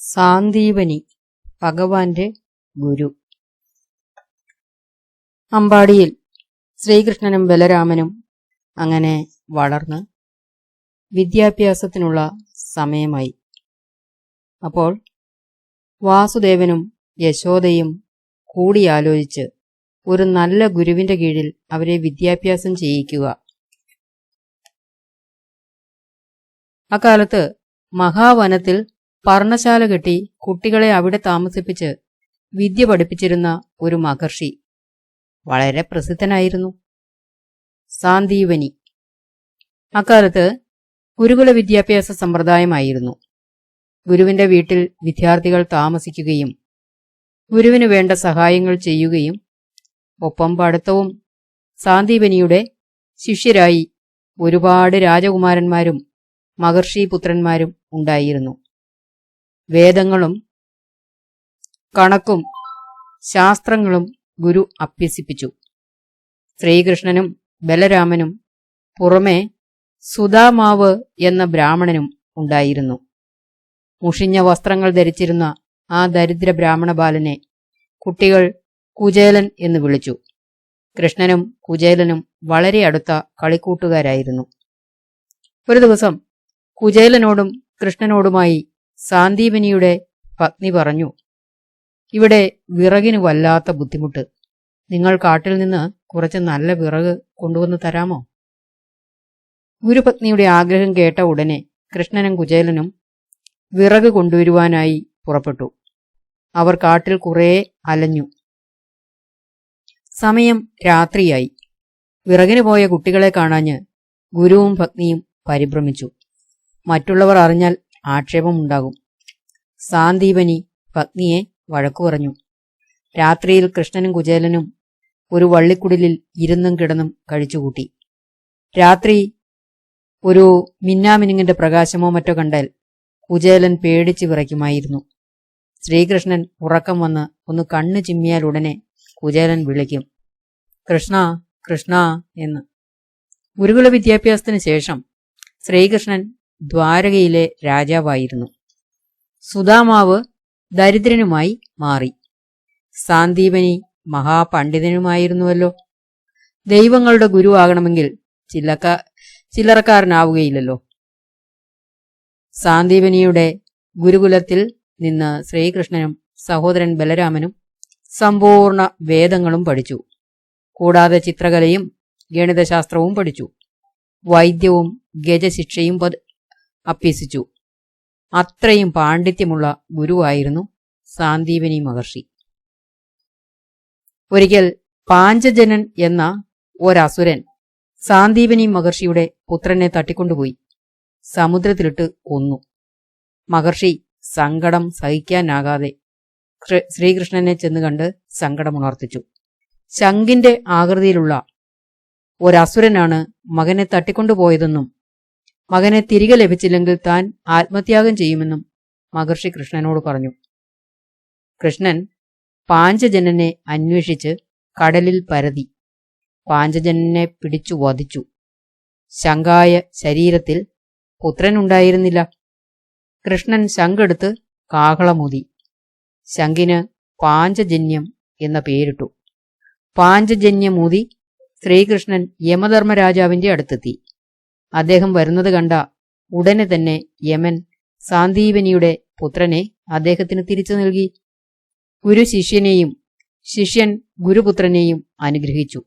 സാന്ദീപനി ഭഗവാന്റെ ഗുരു. അമ്പാടിയിൽ ശ്രീകൃഷ്ണനും ബലരാമനും അങ്ങനെ വളർന്ന് വിദ്യാഭ്യാസത്തിനുള്ള സമയമായി. അപ്പോൾ വാസുദേവനും യശോദയും കൂടിയാലോചിച്ച് ഒരു നല്ല ഗുരുവിന്റെ കീഴിൽ അവരെ വിദ്യാഭ്യാസം ചെയ്യിക്കുക. അക്കാലത്ത് മഹാവനത്തിൽ പർണശാല കെട്ടി കുട്ടികളെ അവിടെ താമസിപ്പിച്ച് വിദ്യ പഠിപ്പിച്ചിരുന്ന ഒരു മഹർഷി. വളരെ പ്രസിദ്ധനായിരുന്നു. സാന്ദീവനി അക്കാലത്ത് ഗുരുകുല വിദ്യാഭ്യാസ സമ്പ്രദായമായിരുന്നു. ഗുരുവിന്റെ വീട്ടിൽ വിദ്യാർത്ഥികൾ താമസിക്കുകയും ഗുരുവിന് വേണ്ട സഹായങ്ങൾ ചെയ്യുകയും ഒപ്പം പഠിത്തവും സാന്ദീപനിയുടെ ശിഷ്യരായി ഒരുപാട് രാജകുമാരന്മാരും മഹർഷി പുത്രന്മാരും ഉണ്ടായിരുന്നു. വേദങ്ങളും കണക്കും ശാസ്ത്രങ്ങളും ഗുരു അഭ്യസിപ്പിച്ചു. ശ്രീകൃഷ്ണനും ബലരാമനും പുറമെ സുധാമാവ് എന്ന ബ്രാഹ്മണനും ഉണ്ടായിരുന്നു. മുഷിഞ്ഞ വസ്ത്രങ്ങൾ ധരിച്ചിരുന്ന ആ ദരിദ്ര ബ്രാഹ്മണ ബാലനെ കുട്ടികൾ കുചേലൻ എന്ന് വിളിച്ചു. കൃഷ്ണനും കുചേലനും വളരെ അടുത്ത കളിക്കൂട്ടുകാരായിരുന്നു. ഒരു ദിവസം കുചേലനോടും കൃഷ്ണനോടുമായി സാന്ദീപനിയുടെ പത്നി പറഞ്ഞു ഇവിടെ വിറകിന് വല്ലാത്ത ബുദ്ധിമുട്ട്. നിങ്ങൾ കാട്ടിൽ നിന്ന് കുറച്ച് നല്ല വിറക് കൊണ്ടുവന്ന് തരാമോ? ഗുരുപത്നിയുടെ ആഗ്രഹം കേട്ട ഉടനെ കൃഷ്ണനും കുചേലനും വിറക് കൊണ്ടുവരുവാനായി പുറപ്പെട്ടു. അവർ കാട്ടിൽ കുറേ അലഞ്ഞു. സമയം രാത്രിയായി. വിറകിന് പോയ കുട്ടികളെ കാണാഞ്ഞ് ഗുരുവും പത്നിയും പരിഭ്രമിച്ചു. മറ്റുള്ളവർ അറിഞ്ഞാൽ ആക്ഷേപമുണ്ടാകും സാന്ദീപനി പത്നിയെ വഴക്കു പറഞ്ഞു. രാത്രിയിൽ കൃഷ്ണനും കുചേലനും ഒരു വള്ളിക്കുടിലിൽ ഇരുന്നും കിടന്നും കഴിച്ചുകൂട്ടി. രാത്രി ഒരു മിന്നാമിനുങ്ങിന്റെ പ്രകാശമോ മറ്റോ കണ്ടാൽ കുചേലൻ പേടിച്ച് വിറയ്ക്കുമായിരുന്നു. ശ്രീകൃഷ്ണൻ ഉറക്കം വന്ന് ഒന്ന് കണ്ണു ചിമ്മിയാൽ ഉടനെ കുചേലൻ വിളിക്കും. കൃഷ്ണ കൃഷ്ണ എന്ന്. ഗുരുകുല വിദ്യാഭ്യാസത്തിന് ശേഷം ശ്രീകൃഷ്ണൻ ദ്വാരകയിലെ രാജാവായിരുന്നു. സുദാമാവ് ദരിദ്രനുമായി മാറി. സാന്ദീപനി മഹാപണ്ഡിതനുമായിരുന്നുവല്ലോ. ദൈവങ്ങളുടെ ഗുരുവാകണമെങ്കിൽ ചില്ലക്ക ചില്ലറക്കാരനാവുകയില്ലല്ലോ. സാന്ദീപനിയുടെ ഗുരുകുലത്തിൽ നിന്ന് ശ്രീകൃഷ്ണനും സഹോദരൻ ബലരാമനും സമ്പൂർണ വേദങ്ങളും പഠിച്ചു. കൂടാതെ ചിത്രകലയും ഗണിതശാസ്ത്രവും പഠിച്ചു. വൈദ്യവും ഗജശിക്ഷയും അഭ്യസിച്ചു. അത്രയും പാണ്ഡിത്യമുള്ള ഗുരുവായിരുന്നു സാന്ദീപനി മഹർഷി. ഒരിക്കൽ പാഞ്ചജനൻ എന്ന ഒരസുരൻ സാന്ദീപനി മഹർഷിയുടെ പുത്രനെ തട്ടിക്കൊണ്ടുപോയി. സമുദ്രത്തിലിട്ട് കൊന്നു. മഹർഷി സങ്കടം സഹിക്കാനാകാതെ ശ്രീകൃഷ്ണനെ ചെന്ന് കണ്ട് സങ്കടമുണർത്തിച്ചു. ശങ്കിന്റെ ആകൃതിയിലുള്ള ഒരസുരനാണ് മകനെ തട്ടിക്കൊണ്ടുപോയതെന്നും മകനെ തിരികെ ലഭിച്ചില്ലെങ്കിൽ താൻ ആത്മത്യാഗം ചെയ്യുമെന്നും മഹർഷി കൃഷ്ണനോട് പറഞ്ഞു. കൃഷ്ണൻ പാഞ്ചജനനെ അന്വേഷിച്ച് കടലിൽ പരതി. പാഞ്ചജനനെ പിടിച്ചു വധിച്ചു. ശങ്കായ ശരീരത്തിൽ പുത്രനുണ്ടായിരുന്നില്ല കൃഷ്ണൻ ശങ്കെടുത്ത് കാഹളമുതി. ശങ്കിന് പാഞ്ചജന്യം എന്ന പേരിട്ടു. പാഞ്ചജന്യമൂതി ശ്രീകൃഷ്ണൻ യമധർമ്മരാജാവിന്റെ അടുത്തെത്തി. അദ്ദേഹം വരുന്നത് കണ്ട ഉടനെ തന്നെ യമൻ സാന്ദീപനിയുടെ പുത്രനെ അദ്ദേഹത്തിന് തിരിച്ചു നൽകി. ഗുരു ശിഷ്യനെയും ശിഷ്യൻ ഗുരുപുത്രനെയും അനുഗ്രഹിച്ചു.